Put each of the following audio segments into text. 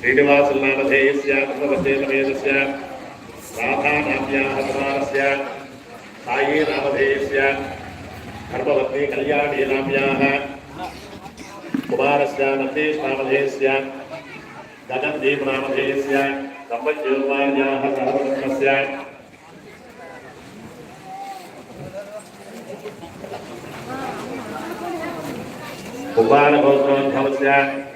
श्रीनिवासनामधेयस्य कृतवचेतमेतस्य राधानाम्याः कुमारस्य सायी नामधेयस्य धर्मवत्नी कल्याणी नाम्याः कुमारस्य नन्देश नामधेयस्य गगनदीप नामधेयस्य दम्पत्योर्वार्याः सहकुटुम्बस्य कुमारगोत्रोद्भवस्य रमणं नामधेयस्य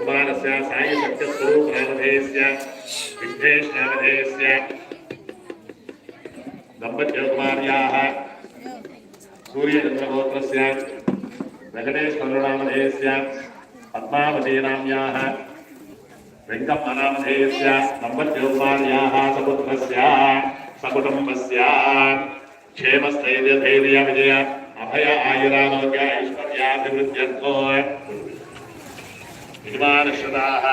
कुमारस्य साई सत्यस्वरूपनामधेयस्य विघ्नेशनामधेयस्य दम्पत्यकुमार्याः सूर्यचन्द्रगोत्रस्य वेङ्कटेश्वरनामधेयस्य पद्मावतीनाम्याः वेङ्कम्मनामधेयस्य दम्पत्योकुमार्याः सपुत्रस्य सकुटुम्बस्य क्षेमस्थैर्यधैर्य विजय अभय आयुरारोग्य ऐश्वर्याभिवृद्ध्यर्थो यजमानश्रदाः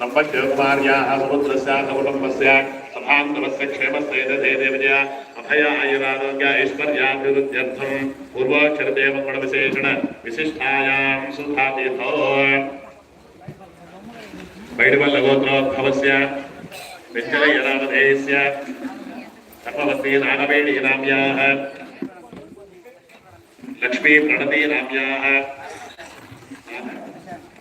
दम्पत्योकुमार्याः सपुत्रस्य सकुटुम्बस्य सभान्तवस्य क्षेमस्थैर्यधैर्य विजय अभय आयुरारोग्य ऐश्वर्याभिवृद्ध्यर्थं पूर्वोच्चरदेवगुणविशेषण विशिष्टायां सुधातीर्थो बैडवल्लगोत्रोद्भवस्य विद्यलयनामधेयस्य धर्मवती नागवेणी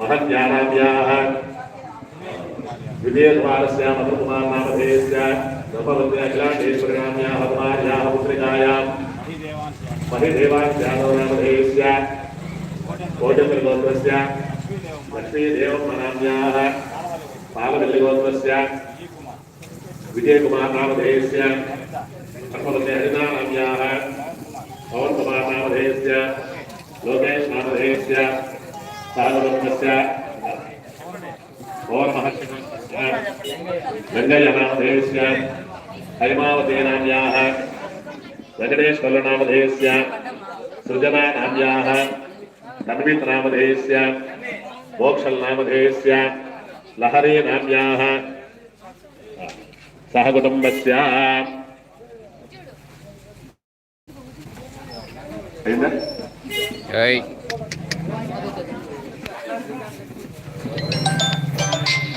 महत्यानाम्याः विजयकुमारस्य मधुकुमारनामधेयस्य ब्रह्मवती अखिलाण्डेश्वरीनाम्याः कुमार्याः पुत्रिकायां महिदेवाख्यानोनामधेयस्य कोटमिलगोत्रस्य लक्ष्मीदेवम्मनाम्याः पालवल्लिगोत्रस्य विजयकुमारनामधेयस्य ब्रह्मवती हरिनानाम्याः पवनकुमारनामधेयस्य लोकेश సాగవత్తస్య ఓర్మహర్షిణస్య వెంకయ్యనామధేయస్య హైమావతీనామ్యాః వెంకటేశ్వర్లనామధేయస్య సృజనానామ్యాః తన్విత్నామధేయస్య మోక్షల్నామధేయస్య లహరీనామ్యాః సహ కుటుంబస్య. అయిందా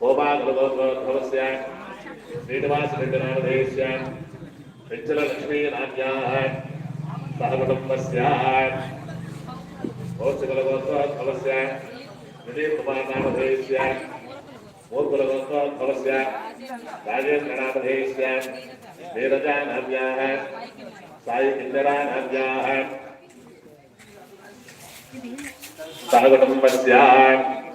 गोपालगोत्रोद्भवस्य श्रीनिवासरेड्डिनामधेयस्य पेञ्चलक्ष्मीनाम्याः सहकुटुम्बस्य कौशिकलगोत्रोद्भवस्य विजयकुमारनामधेयस्य मूर्कुलगोत्रोद्भवस्य राजेन्द्रनामधेयस्य नीरजानाम्याः सायिकिन्दरानाम्याः सहकुटुम्बस्य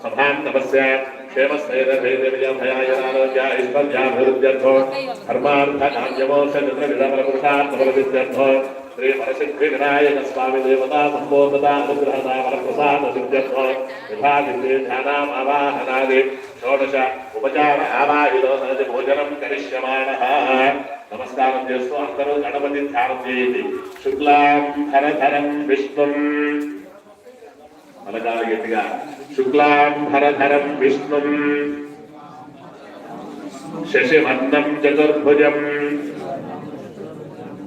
सभान्तमस्य क्षेमस्थैर्यभैर्यविजयभयायनारोग्य ऐश्वर्याभिवृद्ध्यर्थो क्षेमस्थैरभैदेव्याभयायनारोग्याभ्यर्थो धर्मार्थकाम्यमोषनिद्रविधमलपुरुषार्थमलविद्यर्थो श्रीमणसिद्धिविनायकस्वामि देवता सम्बोधता अनुग्रहतामलप्रसादसिद्ध्यर्थो यथादिव्येध्यानामावाहनादि षोडश उपचार आवाहितो सदति भोजनं करिष्यमाणः नमस्कारं चेस्तु अन्तरो गणपति ध्यानं चेति शुक्लां धरधरं विष्णुम् పలకాల గట్టిగా. శుక్లాంధరధరం విష్ణు శశివర్ణం చతుర్భుజం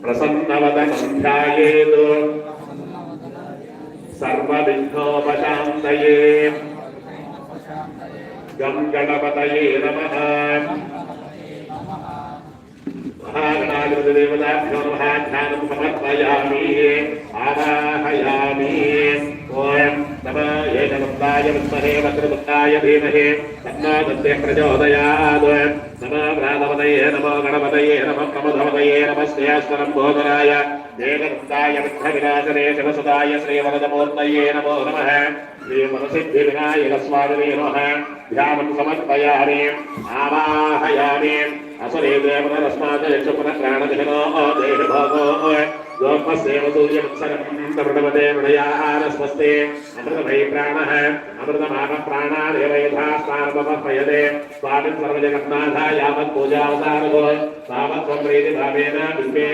ప్రసన్నవదనం ధ్యాయేత్ సర్వవిఘ్నోపశాంతయే. గం గణపతయే నమ. మహాగణాధిపతి దేవతాభ్యో మహాధ్యానం సమర్పయామి ఆవాహయామి नमः एकदन्ताय विद्महे वक्रतुण्डाय धीमहि तन्नो दन्ते प्रचोदयात् नमः भ्रातपतये नमो गणपतये नमः प्रमथपतये नमस्तेऽस्वरं बोधराय एकदन्ताय विघ्नविनाशने शिवसुदाय श्रीवरदमूर्तये नमो नमः श्रीमनसिद्धिविनायकस्वामिने नमः ध्यानं समर्पयामि आवाहयामि असुरे देवतरस्मात् यक्षपुनः देहि भोगो गोपस्येव सूर्यमुत्सरम् तमृतमते मृडयाहारस्वस्ते अमृतमयि प्राणः అమృతమాన ప్రాణాదేవయథాస్తారమపయతే స్వామి సర్వజగన్నాథ యావత్ పూజావతారో తావత్ స్వప్రీతి భావేన బింబే